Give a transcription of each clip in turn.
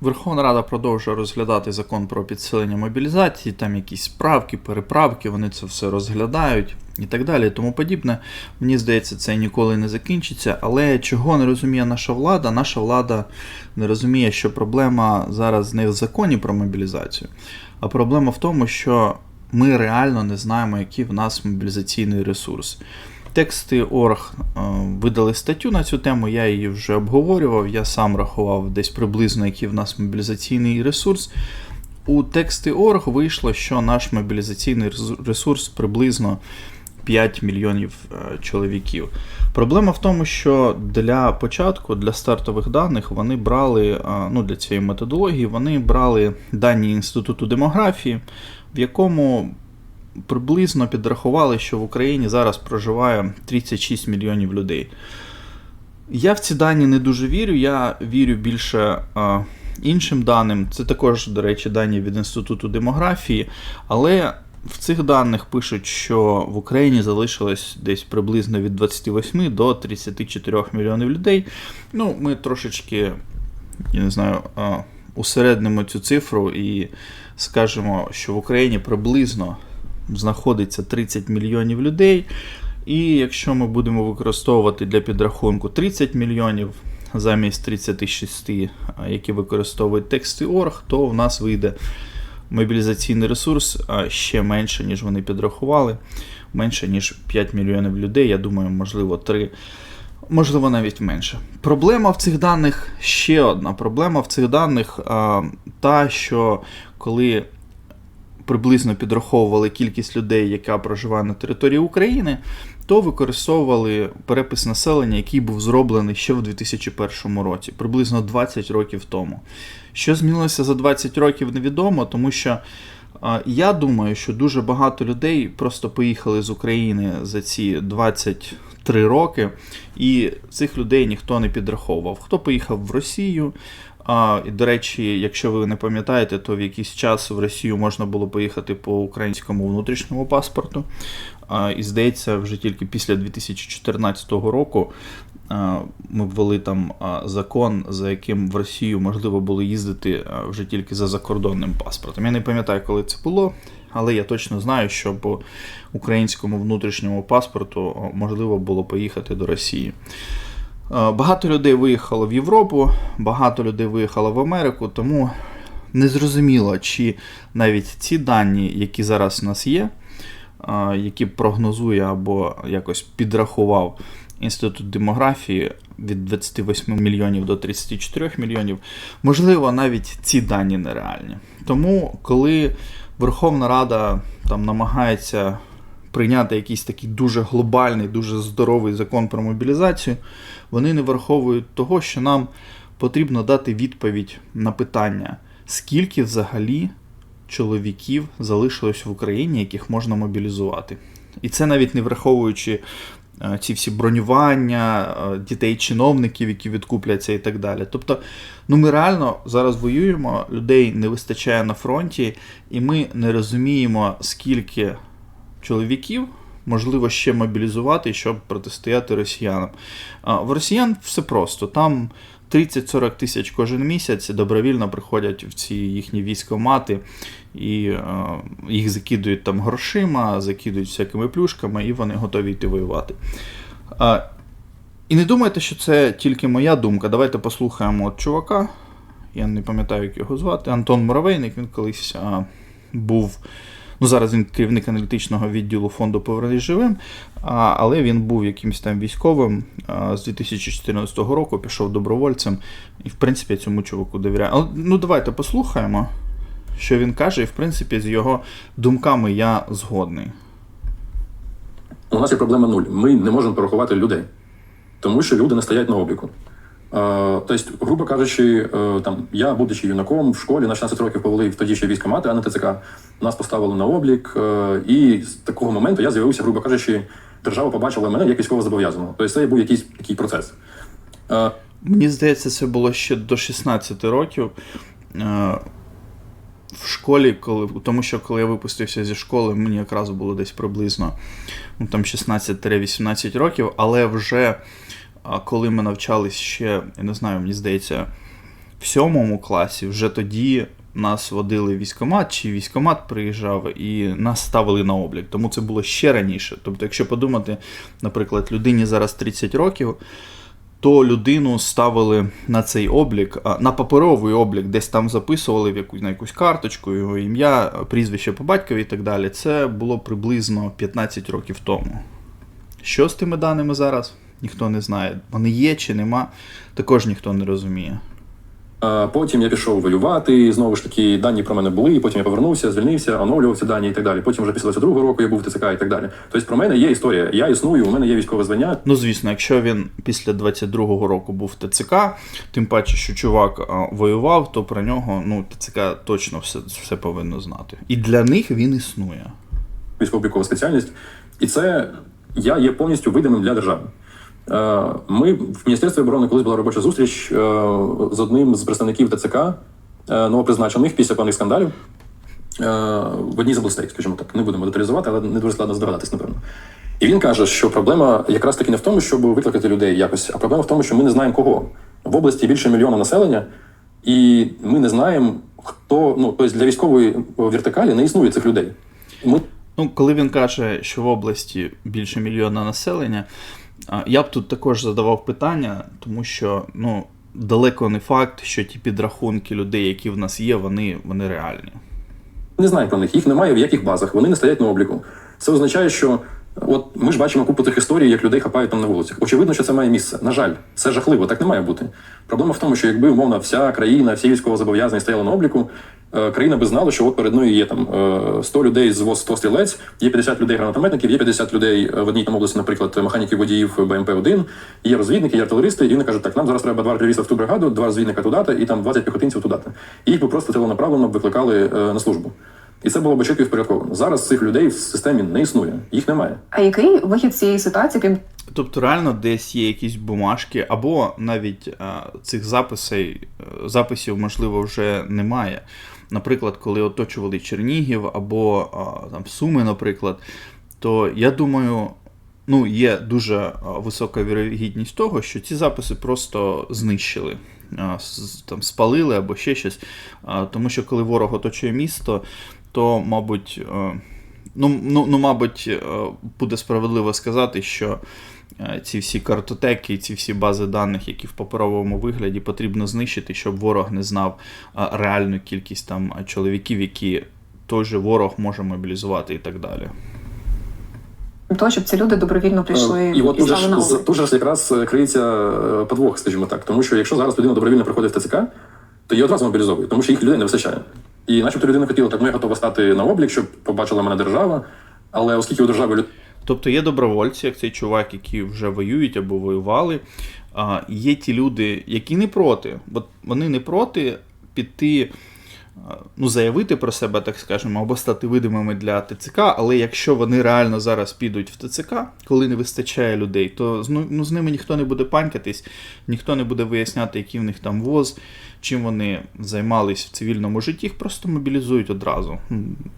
Верховна Рада продовжує розглядати закон про підсилення мобілізації, там якісь справки, переправки, вони це все розглядають і так далі, і тому подібне. Мені здається, це ніколи не закінчиться. Але чого не розуміє наша влада? Наша влада не розуміє, що проблема зараз не в законі про мобілізацію, а проблема в тому, що ми реально не знаємо, який в нас мобілізаційний ресурс. Тексти Орг е, видали статтю на цю тему, я її вже обговорював, я сам рахував десь приблизно, який в нас мобілізаційний ресурс. У тексти Орг вийшло, що наш мобілізаційний ресурс приблизно 5 мільйонів е, чоловіків. Проблема в тому, що для початку, для стартових даних, вони брали, е, ну для цієї методології, вони брали дані Інституту демографії, в якому приблизно підрахували, що в Україні зараз проживає 36 мільйонів людей. Я в ці дані не дуже вірю, я вірю більше а, іншим даним. Це також, до речі, дані від Інституту демографії, але в цих даних пишуть, що в Україні залишилось десь приблизно від 28 до 34 мільйонів людей. Ну, ми трошечки, я не знаю, а, усереднимо цю цифру і скажемо, що в Україні приблизно знаходиться 30 мільйонів людей. І якщо ми будемо використовувати для підрахунку 30 мільйонів замість 36, які використовують тексти то в нас вийде мобілізаційний ресурс ще менше, ніж вони підрахували. Менше, ніж 5 мільйонів людей. Я думаю, можливо, 3. Можливо, навіть менше. Проблема в цих даних ще одна. Проблема в цих даних а, та, що коли приблизно підраховували кількість людей, яка проживає на території України, то використовували перепис населення, який був зроблений ще в 2001 році, приблизно 20 років тому. Що змінилося за 20 років, невідомо, тому що я думаю, що дуже багато людей просто поїхали з України за ці 23 роки, і цих людей ніхто не підраховував. Хто поїхав в Росію, а, і, до речі, якщо ви не пам'ятаєте, то в якийсь час в Росію можна було поїхати по українському внутрішньому паспорту. А, і здається, вже тільки після 2014 року а, ми ввели там закон, за яким в Росію можливо було їздити вже тільки за закордонним паспортом. Я не пам'ятаю, коли це було, але я точно знаю, що по українському внутрішньому паспорту можливо було поїхати до Росії. Е, Багато людей виїхало в Європу, багато людей виїхало в Америку, тому незрозуміло, чи навіть ці дані, які зараз у нас є, е, які прогнозує або якось підрахував Інститут демографії від 28 мільйонів до 34 мільйонів, можливо, навіть ці дані нереальні. Тому, коли Верховна Рада там намагається прийняти якийсь такий дуже глобальний, дуже здоровий закон про мобілізацію, вони не враховують того, що нам потрібно дати відповідь на питання, скільки взагалі чоловіків залишилось в Україні, яких можна мобілізувати. І це навіть не враховуючи е, ці всі бронювання, е, дітей чиновників, які відкупляться і так далі. Тобто, ну ми реально зараз воюємо, людей не вистачає на фронті, і ми не розуміємо, скільки чоловіків можливо ще мобілізувати, щоб протистояти росіянам. В росіян все просто. Там 30-40 тисяч кожен місяць добровільно приходять в ці їхні військомати і їх закидують там грошима, закидують всякими плюшками, і вони готові йти воювати. І не думайте, що це тільки моя думка. Давайте послухаємо от чувака. Я не пам'ятаю, як його звати. Антон Муравейник, він колись був. Ну, зараз він керівник аналітичного відділу фонду Повернись живим, але він був якимось там військовим з 2014 року, пішов добровольцем, і в принципі я цьому чуваку довіряю. Але, ну, давайте послухаємо, що він каже, і в принципі з його думками я згодний. У нас є проблема нуль. Ми не можемо порахувати людей, тому що люди не стоять на обліку. Е, Тобто, грубо кажучи, е, там я, будучи юнаком в школі на 16 років повели тоді ще військомати, а не ТЦК. Нас поставили на облік, е, і з такого моменту я з'явився, грубо кажучи, держава побачила мене як військово зобов'язаного. Тобто це був якийсь такий процес. Мені здається, це було ще до 16 років. В школі, коли, тому що коли я випустився зі школи, мені якраз було десь приблизно ну, там 16-18 років, але вже коли ми навчались ще, я не знаю, мені здається, в сьомому класі вже тоді нас водили в військкомат, чи військкомат приїжджав і нас ставили на облік. Тому це було ще раніше. Тобто, якщо подумати, наприклад, людині зараз 30 років, то людину ставили на цей облік, на паперовий облік, десь там записували в якусь, на якусь карточку, його ім'я, прізвище по батькові і так далі. Це було приблизно 15 років тому. Що з тими даними зараз? Ніхто не знає. Вони є чи нема, також ніхто не розуміє. А Потім я пішов воювати, знову ж таки, дані про мене були, і потім я повернувся, звільнився, оновлював ці дані і так далі. Потім вже після 22-го року я був в ТЦК і так далі. Тобто про мене є історія. Я існую, у мене є військове звання. Ну, звісно, якщо він після 22-го року був в ТЦК, тим паче, що чувак воював, то про нього ну, ТЦК точно все, все повинно знати. І для них він існує. військово-облікова спеціальність, і це я є повністю видимим для держави. Е, Ми в Міністерстві оборони колись була робоча зустріч е, з одним з представників ТЦК е, новопризначених після певних скандалів в одній з областей, скажімо так. Не будемо деталізувати, але не дуже складно здогадатись, напевно. І він каже, що проблема якраз таки не в тому, щоб викликати людей якось, а проблема в тому, що ми не знаємо кого. В області більше мільйона населення, і ми не знаємо, хто ну тобто для військової вертикалі не існує цих людей. Ми Ну, коли він каже, що в області більше мільйона населення, я б тут також задавав питання, тому що ну, далеко не факт, що ті підрахунки людей, які в нас є, вони, вони реальні. не знаю про них, їх немає в яких базах, вони не стоять на обліку. Це означає, що от ми ж бачимо купу тих історій, як людей хапають там на вулицях. Очевидно, що це має місце. На жаль, це жахливо, так не має бути. Проблема в тому, що якби умовно вся країна, всі військовозобов'язані стояли на обліку, е, країна би знала, що от перед нею є там е, 100 людей з ВОЗ 100 стрілець, є 50 людей гранатометників, є 50 людей е, в одній там області, наприклад, механіків водіїв БМП-1, є розвідники, є артилеристи, і вони кажуть, так, нам зараз треба два артилеріста в ту бригаду, два розвідника туди і там 20 піхотинців туди. І їх би просто ціленаправленно викликали е, на службу. І це було б чітко і впорядковано. Зараз цих людей в системі не існує, їх немає. А який вихід з цієї ситуації, крім Тобто, реально десь є якісь бумажки, або навіть а, цих записей, е, записів, можливо, вже немає. Наприклад, коли оточували Чернігів або а, там Суми, наприклад, то я думаю, ну, є дуже висока вірогідність того, що ці записи просто знищили. Там спалили або ще щось. Тому що коли ворог оточує місто, то, мабуть, е, ну, ну, ну, мабуть, е, буде справедливо сказати, що е, ці всі картотеки, ці всі бази даних, які в паперовому вигляді потрібно знищити, щоб ворог не знав реальну кількість там чоловіків, які той же ворог може мобілізувати і так далі. того, щоб ці люди добровільно прийшли Е, І от тут же, ж, тут же ж якраз криється подвох, скажімо так. Тому що якщо зараз людина добровільно приходить в ТЦК, то її одразу мобілізовують, тому що їх людей не вистачає. І начебто людина хотіла, так ну я готова стати на облік, щоб побачила мене держава. Але оскільки у держави Тобто є добровольці, як цей чувак, які вже воюють або воювали. Є ті люди, які не проти. бо вони не проти піти, ну, заявити про себе, так скажемо, або стати видимими для ТЦК, але якщо вони реально зараз підуть в ТЦК, коли не вистачає людей, то ну, ну, з ними ніхто не буде панькатись, ніхто не буде виясняти, який в них там воз, чим вони займались в цивільному житті, їх просто мобілізують одразу.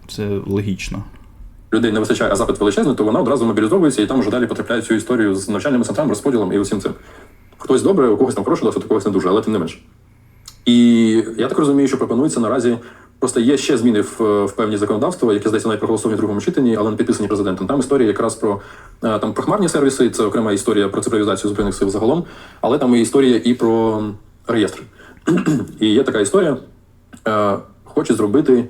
Це логічно. людей не вистачає, а запит величезний, то вона одразу мобілізовується і там вже далі потрапляє цю історію з навчальними центрами, розподілом і усім цим. Хтось добре, у когось там хороший досвід, у когось не дуже, але тим не менш. І я так розумію, що пропонується наразі. Просто є ще зміни в, в певні законодавства, які здається навіть проголосовані в другому читанні, але не підписані президентом. Там історія якраз про е, там про хмарні сервіси, це окрема історія про цифровізацію збройних сил загалом, але там і історія і про реєстри. і є така історія. Е, хоче зробити.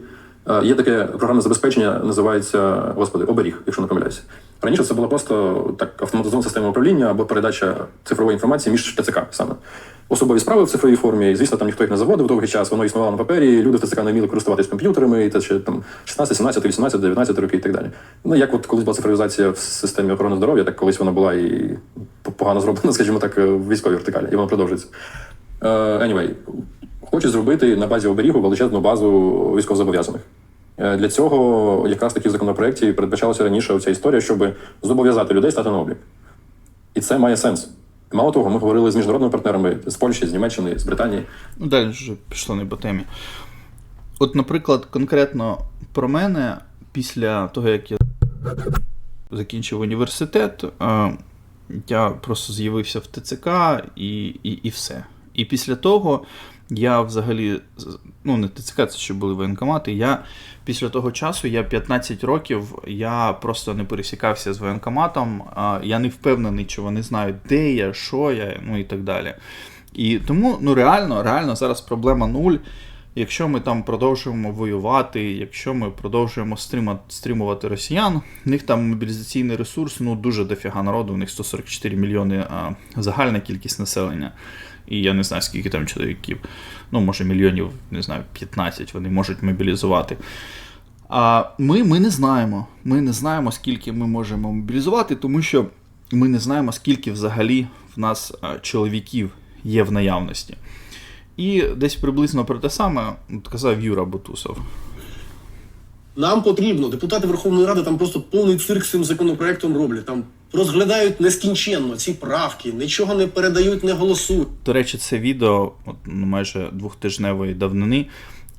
Е, Є таке програмне забезпечення, називається господи, оберіг, якщо не помиляюся. Раніше це була просто так автоматизована система управління або передача цифрової інформації між ТЦК саме. Особові справи в цифровій формі. Звісно, там ніхто їх не заводив довгий час, воно існувало на папері. Люди в ТЦК не вміли користуватись комп'ютерами, і це ще там 16, 17, 18, 19 роки і так далі. Ну як от колись була цифровізація в системі охорони здоров'я, так колись вона була і погано зроблена, скажімо так, в військовій вертикалі, і вона продовжується. Е, Anyway, хочуть зробити на базі оберігу величезну базу військовозобов'язаних. Е, Для цього якраз таки в законопроекті передбачалася раніше ця історія, щоб зобов'язати людей стати на облік. І це має сенс. Мало того, ми говорили з міжнародними партнерами з Польщі, з Німеччини, з Британії. Ну, далі вже пішло не по темі. От, наприклад, конкретно про мене, після того, як я закінчив університет, е, я просто з'явився в ТЦК і, і, і все. І після того Я взагалі, ну не ТЦК, ще були воєнкомати. Я після того часу, я 15 років, я просто не пересікався з воєнкоматом. Я не впевнений, чи вони знають, де я, що я, ну і так далі. І тому, ну реально, реально зараз проблема нуль. Якщо ми там продовжуємо воювати, якщо ми продовжуємо стримувати росіян, в них там мобілізаційний ресурс ну дуже дофіга народу, у них 144 мільйони а, загальна кількість населення. І я не знаю, скільки там чоловіків. Ну, може, мільйонів, не знаю, 15 вони можуть мобілізувати. А ми, ми не знаємо. Ми не знаємо, скільки ми можемо мобілізувати, тому що ми не знаємо, скільки взагалі в нас чоловіків є в наявності. І десь приблизно про те саме казав Юра Бутусов. Нам потрібно, депутати Верховної Ради там просто повний цирк з цим законопроектом роблять. Там розглядають нескінченно ці правки, нічого не передають, не голосують. До речі, це відео от, ну, майже двохтижневої давнини.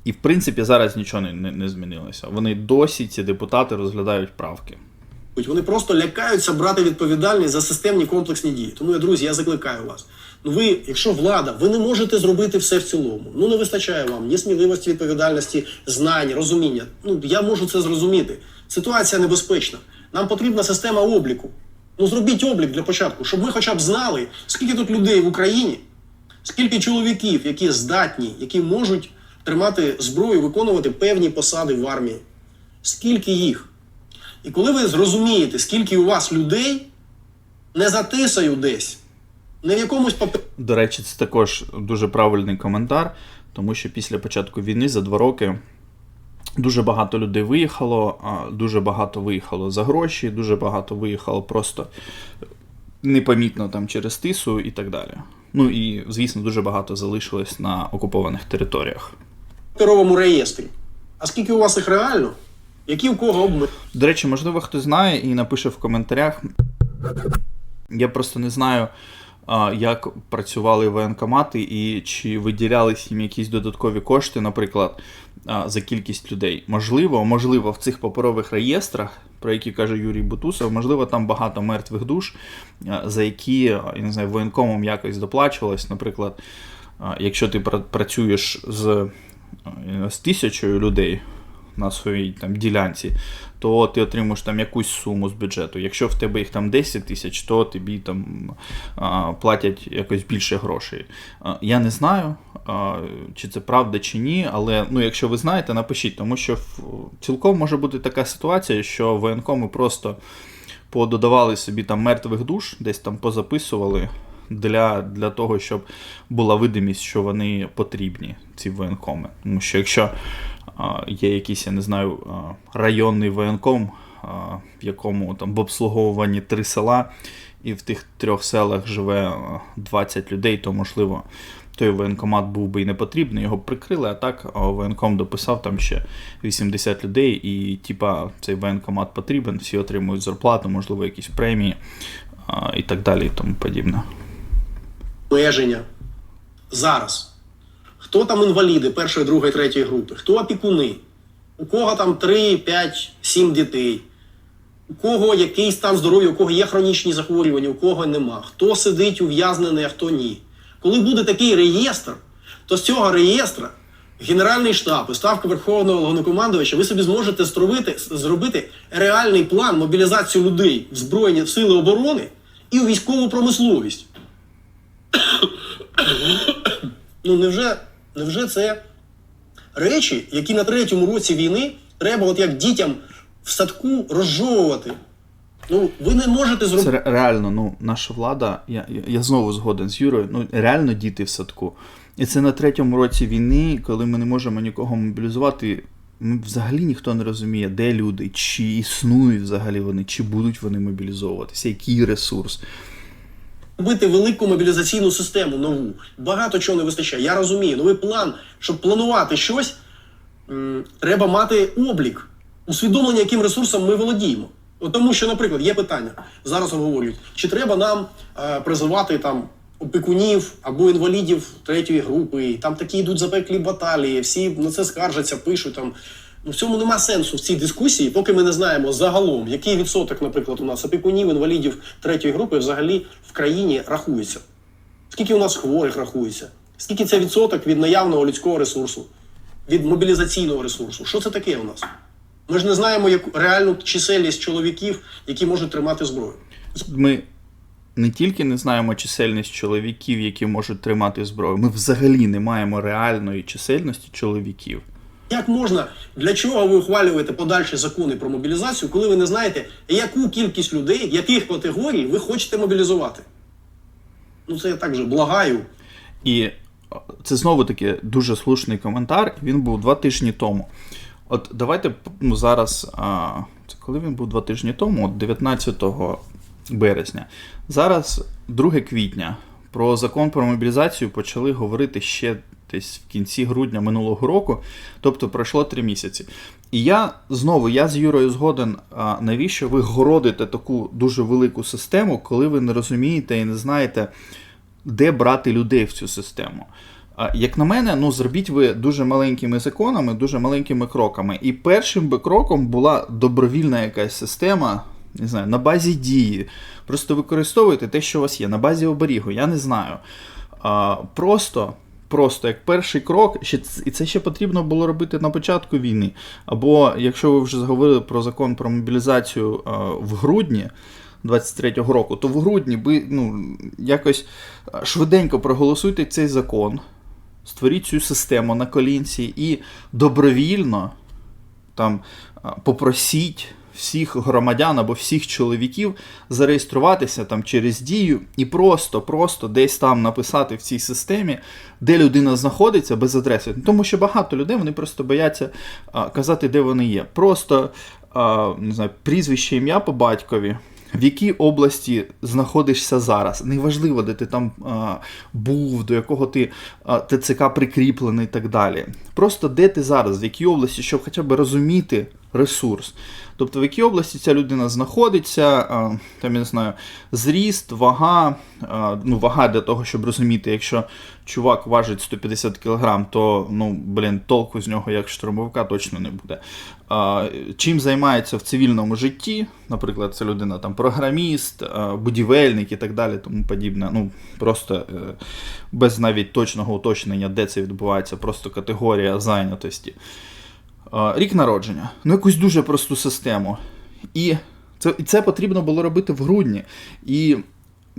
І в принципі зараз нічого не, не, не змінилося. Вони досі, ці депутати, розглядають правки. Вони просто лякаються брати відповідальність за системні комплексні дії. Тому я, друзі, я закликаю вас. Ну ви, якщо влада, ви не можете зробити все в цілому. Ну не вистачає вам ні сміливості, відповідальності, знань, розуміння. Ну я можу це зрозуміти. Ситуація небезпечна. Нам потрібна система обліку. Ну зробіть облік для початку, щоб ми хоча б знали, скільки тут людей в Україні, скільки чоловіків, які здатні, які можуть тримати зброю, виконувати певні посади в армії. Скільки їх? І коли ви зрозумієте, скільки у вас людей, не затисаю десь, не в якомусь папері. До речі, це також дуже правильний коментар, тому що після початку війни за два роки дуже багато людей виїхало, дуже багато виїхало за гроші, дуже багато виїхало просто непомітно там через тису і так далі. Ну і, звісно, дуже багато залишилось на окупованих територіях. паперовому реєстрі. А скільки у вас їх реально? Які у кого обмеження? До речі, можливо, хтось знає і напише в коментарях. Я просто не знаю, як працювали воєнкомати і чи виділялись їм якісь додаткові кошти, наприклад, за кількість людей. Можливо, можливо, в цих паперових реєстрах, про які каже Юрій Бутусов, можливо, там багато мертвих душ, за які я не знаю, воєнкомом якось доплачувалось. Наприклад, якщо ти працюєш з, з тисячою людей на своїй там ділянці, то ти отримуєш там якусь суму з бюджету. Якщо в тебе їх там 10 тисяч, то тобі там платять якось більше грошей. Я не знаю, чи це правда чи ні, але ну, якщо ви знаєте, напишіть, тому що цілком може бути така ситуація, що воєнкоми просто пододавали собі там мертвих душ, десь там позаписували. Для, для того, щоб була видимість, що вони потрібні, ці воєнкоми. Тому що якщо є якийсь, я не знаю, районний воєнком, в якому там в обслуговуванні три села, і в тих трьох селах живе 20 людей, то можливо той воєнкомат був би і не потрібний, його прикрили, а так воєнком дописав там ще 80 людей, і типа цей воєнкомат потрібен, всі отримують зарплату, можливо, якісь премії а, і так далі, і тому подібне. обмеження зараз. Хто там інваліди першої, другої, третьої групи? Хто опікуни? У кого там 3, 5, 7 дітей? У кого який стан здоров'я, у кого є хронічні захворювання, у кого нема? Хто сидить ув'язнений, а хто ні? Коли буде такий реєстр, то з цього реєстра Генеральний штаб і ставка Верховного головнокомандувача, ви собі зможете зробити, зробити реальний план мобілізації людей в Збройні Сили оборони і у військову промисловість. Ну невже, невже це речі, які на третьому році війни треба, от як дітям в садку розжовувати? Ну, ви не можете зробити. ре- реально, ну, наша влада, я, я знову згоден з Юрою, ну реально діти в садку. І це на третьому році війни, коли ми не можемо нікого мобілізувати. Ми взагалі ніхто не розуміє, де люди, чи існують взагалі вони, чи будуть вони мобілізовуватися, який ресурс. Робити велику мобілізаційну систему нову. Багато чого не вистачає. Я розумію, новий план, щоб планувати щось, треба мати облік, усвідомлення, яким ресурсом ми володіємо. Тому що, наприклад, є питання, зараз обговорюють, чи треба нам е, призивати там опікунів або інвалідів третьої групи, там такі йдуть запеклі баталії, всі на це скаржаться, пишуть там. В цьому нема сенсу в цій дискусії, поки ми не знаємо загалом, який відсоток, наприклад, у нас опікунів, інвалідів третьої групи взагалі в країні рахується. Скільки у нас хворих рахується, Скільки це відсоток від наявного людського ресурсу, від мобілізаційного ресурсу? Що це таке у нас? Ми ж не знаємо яку реальну чисельність чоловіків, які можуть тримати зброю. Ми не тільки не знаємо чисельність чоловіків, які можуть тримати зброю, ми взагалі не маємо реальної чисельності чоловіків. Як можна, для чого ви ухвалюєте подальші закони про мобілізацію, коли ви не знаєте, яку кількість людей, яких категорій ви хочете мобілізувати? Ну це я так же благаю. І це знову таки дуже слушний коментар. Він був два тижні тому. От давайте ну, зараз. А, це коли він був два тижні тому, от 19 березня. Зараз 2 квітня. Про закон про мобілізацію почали говорити ще десь в кінці грудня минулого року, тобто пройшло три місяці. І я знову, я з Юрою згоден, а навіщо ви городите таку дуже велику систему, коли ви не розумієте і не знаєте, де брати людей в цю систему. Як на мене, ну зробіть ви дуже маленькими законами, дуже маленькими кроками. І першим би кроком була добровільна якась система, не знаю, на базі дії. Просто використовуйте те, що у вас є, на базі оберігу, я не знаю. Просто. Просто як перший крок, і це ще потрібно було робити на початку війни. Або якщо ви вже зговорили про закон про мобілізацію а, в грудні 23-го року, то в грудні ви ну, якось швиденько проголосуйте цей закон, створіть цю систему на колінці і добровільно там попросіть всіх громадян або всіх чоловіків зареєструватися там через дію і просто, просто десь там написати в цій системі, де людина знаходиться без адреси. Тому що багато людей вони просто бояться а, казати, де вони є. Просто а, не знаю, прізвище, ім'я по батькові. В якій області знаходишся зараз? Неважливо, де ти там а, був, до якого ти а, ТЦК прикріплений і так далі. Просто де ти зараз, в якій області, щоб хоча б розуміти ресурс. Тобто, в якій області ця людина знаходиться, там, я не знаю, зріст, вага, ну, вага для того, щоб розуміти, якщо чувак важить 150 кг, то ну, блін, толку з нього як штурмовика точно не буде. Чим займається в цивільному житті, наприклад, це людина там програміст, будівельник і так далі, тому подібне. Ну, просто е, без навіть точного уточнення, де це відбувається, просто категорія зайнятості. Рік народження. Ну, якусь дуже просту систему. І це, і це потрібно було робити в грудні. І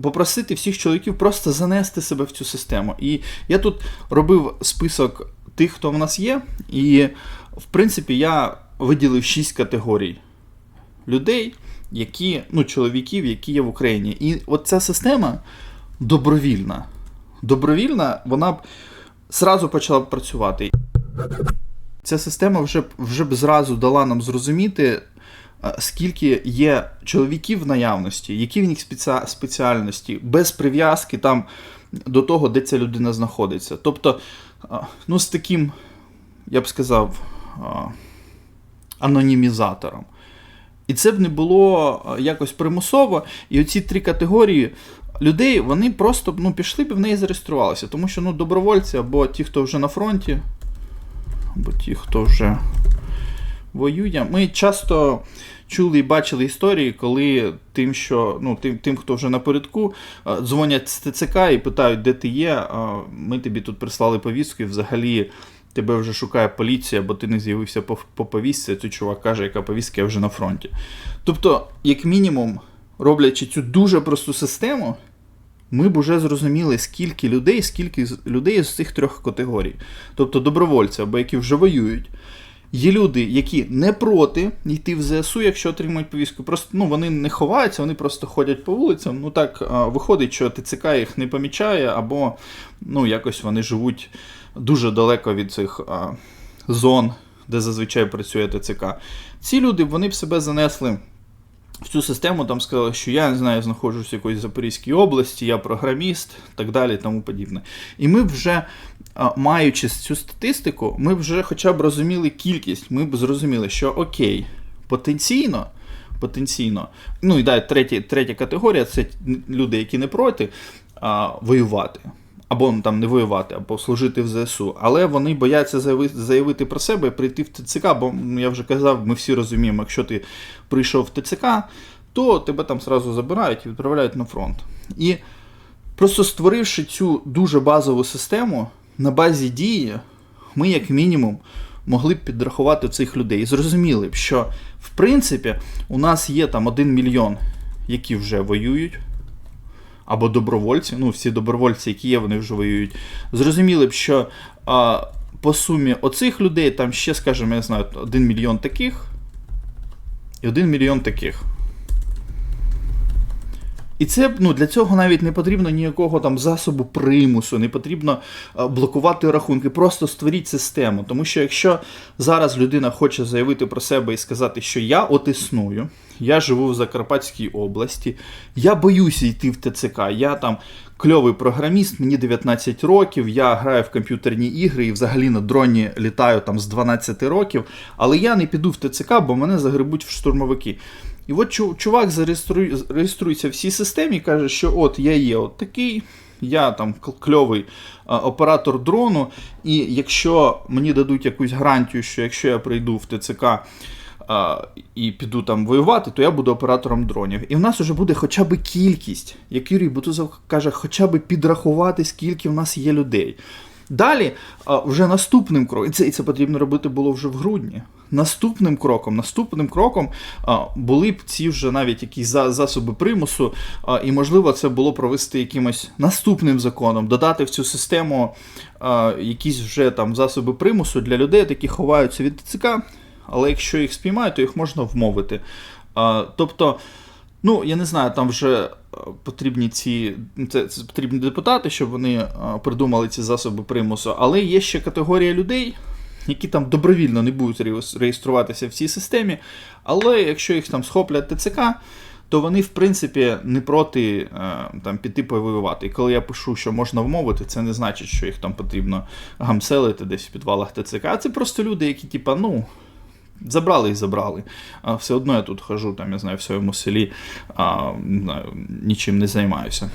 попросити всіх чоловіків просто занести себе в цю систему. І я тут робив список тих, хто в нас є, і, в принципі, я виділив шість категорій людей, які, ну, чоловіків, які є в Україні. І от ця система добровільна. Добровільна, вона б зразу почала працювати. Ця система вже б вже б зразу дала нам зрозуміти, е, скільки є чоловіків в наявності, які в них спеці- спеціальності, без прив'язки там до того, де ця людина знаходиться. Тобто, е, ну, з таким, я б сказав, е, анонімізатором. І це б не було якось примусово. І оці три категорії людей, вони просто ну, пішли б в неї зареєструвалися. Тому що ну, добровольці або ті, хто вже на фронті, або ті, хто вже воює. Ми часто чули і бачили історії, коли тим, що, ну, тим, тим хто вже напередку, е, дзвонять з ТЦК і питають, де ти є. Ми тобі тут прислали повістку і взагалі. Тебе вже шукає поліція, бо ти не з'явився по, по повістці, той чувак каже, яка повістка я вже на фронті. Тобто, як мінімум, роблячи цю дуже просту систему, ми б уже зрозуміли, скільки людей, скільки людей з цих трьох категорій. Тобто добровольці або які вже воюють. Є люди, які не проти йти в ЗСУ, якщо отримують повістку. Просто ну, вони не ховаються, вони просто ходять по вулицям. Ну так виходить, що ТЦК їх не помічає, або ну, якось вони живуть дуже далеко від цих а, зон, де зазвичай працює ТЦК. Ці люди вони б себе занесли в цю систему, там сказали, що я не знаю, знаходжусь в якоїсь Запорізькій області, я програміст, так далі, і тому подібне. І ми вже, маючи цю статистику, ми вже хоча б розуміли кількість, ми б зрозуміли, що окей, потенційно. Потенційно, ну і далі третя, категорія це люди, які не проти а, воювати, або ну, там не воювати, або служити в ЗСУ. Але вони бояться заяви- заявити про себе прийти в ТЦК, бо ну, я вже казав, ми всі розуміємо, якщо ти прийшов в ТЦК, то тебе там сразу забирають і відправляють на фронт. І просто створивши цю дуже базову систему, на базі дії ми, як мінімум, могли б підрахувати цих людей і зрозуміли б, що в принципі у нас є там 1 мільйон, які вже воюють. Або добровольці, ну всі добровольці, які є, вони вже воюють. Зрозуміли б, що а, по сумі оцих людей там ще, скажімо, я знаю, 1 мільйон таких і 1 мільйон таких. І це ну, для цього навіть не потрібно ніякого там засобу примусу, не потрібно е, блокувати рахунки. Просто створіть систему. Тому що якщо зараз людина хоче заявити про себе і сказати, що я от існую, я живу в Закарпатській області, я боюся йти в ТЦК, я там кльовий програміст, мені 19 років, я граю в комп'ютерні ігри і взагалі на дроні літаю там з 12 років, але я не піду в ТЦК, бо мене загребуть в штурмовики. І от чувак зареєструє, реєструється в цій системі і каже, що от я є от такий, я там кльовий оператор дрону, і якщо мені дадуть якусь гарантію, що якщо я прийду в ТЦК а, і піду там воювати, то я буду оператором дронів. І в нас вже буде хоча б кількість, як Юрій Бутузов каже, хоча б підрахувати, скільки в нас є людей. Далі, а, вже наступним кроком, і це, і це потрібно робити було вже в грудні. Наступним кроком, наступним кроком були б ці вже навіть якісь за- засоби примусу, і можливо це було провести якимось наступним законом, додати в цю систему якісь вже там засоби примусу для людей, які ховаються від ТЦК, але якщо їх спіймають, то їх можна вмовити. Тобто, ну я не знаю, там вже потрібні ці це, це потрібні депутати, щоб вони придумали ці засоби примусу. Але є ще категорія людей, які там добровільно не будуть реєструватися в цій системі. Але якщо їх там схоплять ТЦК, то вони, в принципі, не проти е, там, піти повоювати. І коли я пишу, що можна вмовити, це не значить, що їх там потрібно гамселити десь в підвалах ТЦК. А це просто люди, які, типа, ну. Забрали і забрали. А все одно я тут хожу, там, я знаю, в своєму селі, а, знаю, нічим не займаюся.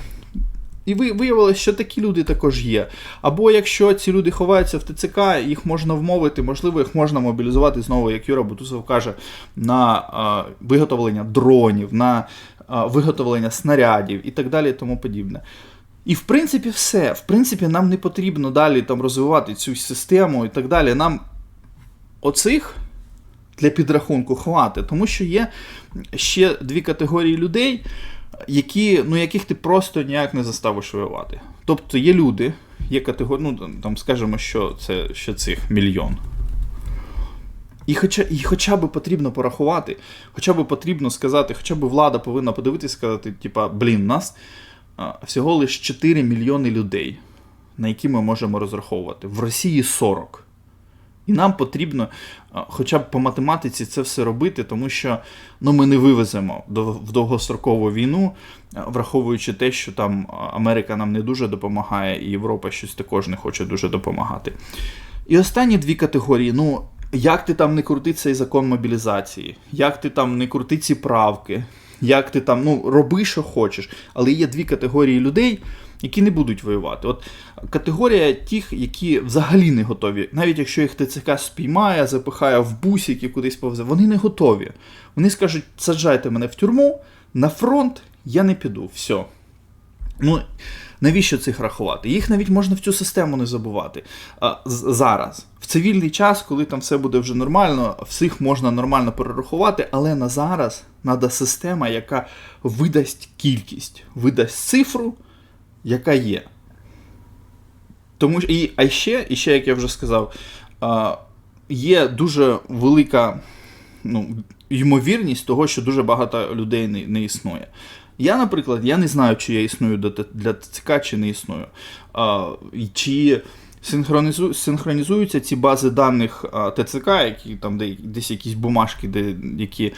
І ви- виявилося, що такі люди також є. Або якщо ці люди ховаються в ТЦК, їх можна вмовити, можливо, їх можна мобілізувати знову, як Юра Бутусов каже, на виготовлення дронів, на виготовлення снарядів і так далі, і тому подібне. І в принципі, все. В принципі, нам не потрібно далі там розвивати цю систему і так далі. Нам оцих для підрахунку хвати, тому що є ще дві категорії людей, які, ну, яких ти просто ніяк не заставиш воювати. Тобто є люди, є категорія, ну там скажемо, що це ще цих мільйон. І хоча, і хоча б потрібно порахувати, хоча б потрібно сказати, хоча б влада повинна подивитися і сказати, типа, блін, нас всього лише 4 мільйони людей, на які ми можемо розраховувати. В Росії 40. І нам потрібно хоча б по математиці це все робити, тому що ну, ми не вивеземо в довгострокову війну, враховуючи те, що там Америка нам не дуже допомагає, і Європа щось також не хоче дуже допомагати. І останні дві категорії. Ну, як ти там не крути цей закон мобілізації, як ти там не крути ці правки, як ти там, ну, роби, що хочеш. Але є дві категорії людей, які не будуть воювати. От категорія тих, які взагалі не готові, навіть якщо їх ТЦК спіймає, запихає в бусик і кудись повзе, вони не готові. Вони скажуть, саджайте мене в тюрму, на фронт я не піду. Все. Ну, навіщо цих рахувати? Їх навіть можна в цю систему не забувати. А, зараз, в цивільний час, коли там все буде вже нормально, всіх можна нормально перерахувати, але на зараз треба система, яка видасть кількість, видасть цифру, яка є. Тому і, а ще, і ще, як я вже сказав, є дуже велика ну, ймовірність того, що дуже багато людей не, не існує. Я, наприклад, я не знаю, чи я існую для ТЦК, чи не існую. А, чи синхронізу, синхронізуються ці бази даних ТЦК, які там де, десь якісь бумажки, де, які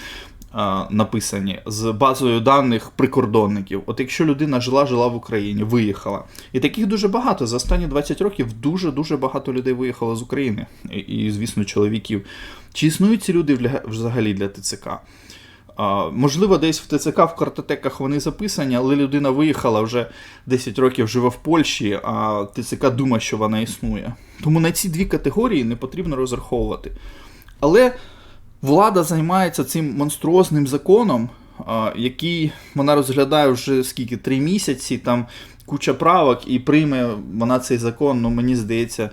написані, з базою даних прикордонників. От якщо людина жила, жила в Україні, виїхала. І таких дуже багато. За останні 20 років дуже-дуже багато людей виїхало з України. І, звісно, чоловіків. Чи існують ці люди взагалі для ТЦК? Можливо, десь в ТЦК в картотеках вони записані, але людина виїхала вже 10 років живе в Польщі, а ТЦК думає, що вона існує. Тому на ці дві категорії не потрібно розраховувати. Але влада займається цим монструозним законом, який вона розглядає вже скільки три місяці. Там куча правок і прийме вона цей закон, ну мені здається,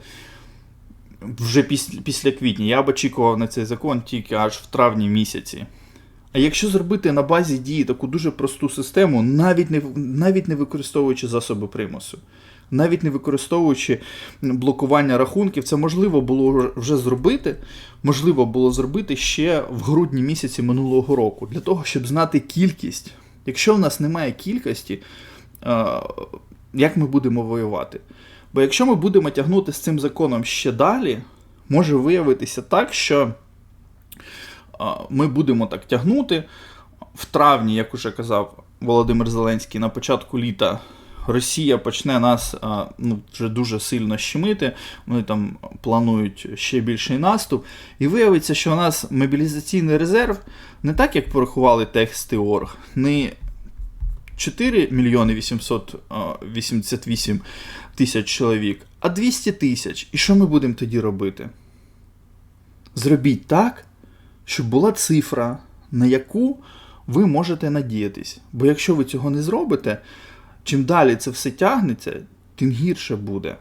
вже після, після квітня. Я б очікував на цей закон тільки аж в травні місяці. Якщо зробити на базі дії таку дуже просту систему, навіть не, навіть не використовуючи засоби примусу, навіть не використовуючи блокування рахунків, це можливо було вже зробити. Можливо було зробити ще в грудні місяці минулого року, для того, щоб знати кількість. Якщо в нас немає кількості, як ми будемо воювати? Бо якщо ми будемо тягнути з цим законом ще далі, може виявитися так, що ми будемо так тягнути. В травні, як уже казав Володимир Зеленський, на початку літа Росія почне нас ну, вже дуже сильно щемити. Вони там планують ще більший наступ. І виявиться, що у нас мобілізаційний резерв не так, як порахували тексти ОРГ, не 4 мільйони 888 тисяч чоловік, а 200 тисяч. І що ми будемо тоді робити? Зробіть так, щоб була цифра, на яку ви можете надіятись. Бо якщо ви цього не зробите, чим далі це все тягнеться, тим гірше буде.